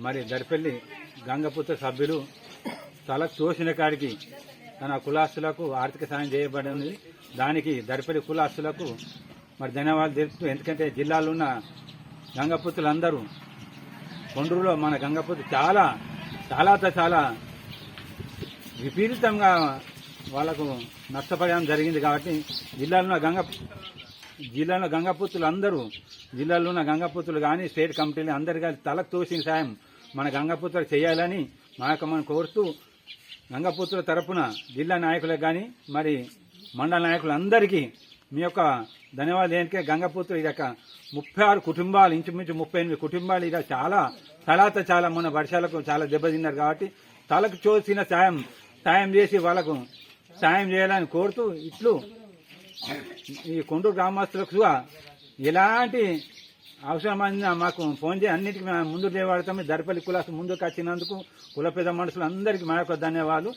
మరి దరిపల్లి గంగపుత్ర సభ్యులు తలకు తోసిన కాడికి తన కులాస్తులకు ఆర్థిక సాయం చేయబడింది. దానికి దరిపల్లి కులాస్తులకు మరి ధన్యవాదాలు తెలుపుతూ ఎందుకంటే జిల్లాలో ఉన్న గంగపుత్రులందరూ కొండూరులో మన గంగపుత్రు చాలా చాలా చాలా విపరీతంగా వాళ్ళకు నష్టపడడం జరిగింది కాబట్టి జిల్లాలో ఉన్న గంగ జిల్లాలో గంగపుత్రులు అందరూ జిల్లాలో ఉన్న గంగపుత్రులు కానీ స్టేట్ కమిటీలు అందరు కానీ తలకు తోసిన సాయం మన గంగపుత్రులకు చేయాలని మా యొక్క మనం కోరుతూ గంగపుత్రుల తరపున జిల్లా నాయకులకు కానీ మరి మండల నాయకులందరికీ మీ యొక్క ధన్యవాదాలు ఏంటంటే ఇది ఒక ముప్పై ఆరు కుటుంబాలు ఇంచుమించు ముప్పై ఎనిమిది కుటుంబాలు ఇక చాలా తలాత చాలా మన వర్షాలకు చాలా దెబ్బతిన్నారు కాబట్టి తలకు చూసిన సాయం సాయం చేసి వాళ్ళకు సాయం చేయాలని కోరుతూ ఇట్లు ఈ కొండూరు గ్రామస్తులకు కూడా ఎలాంటి అవసరమైన మాకు ఫోన్ చేయి. అన్నిటికీ మేము ముందు లేవాడతాము. దరిపల్లి కులాసు ముందుకు వచ్చినందుకు కుల పెద్ద మనుషులందరికీ మా యొక్క ధన్యవాదాలు.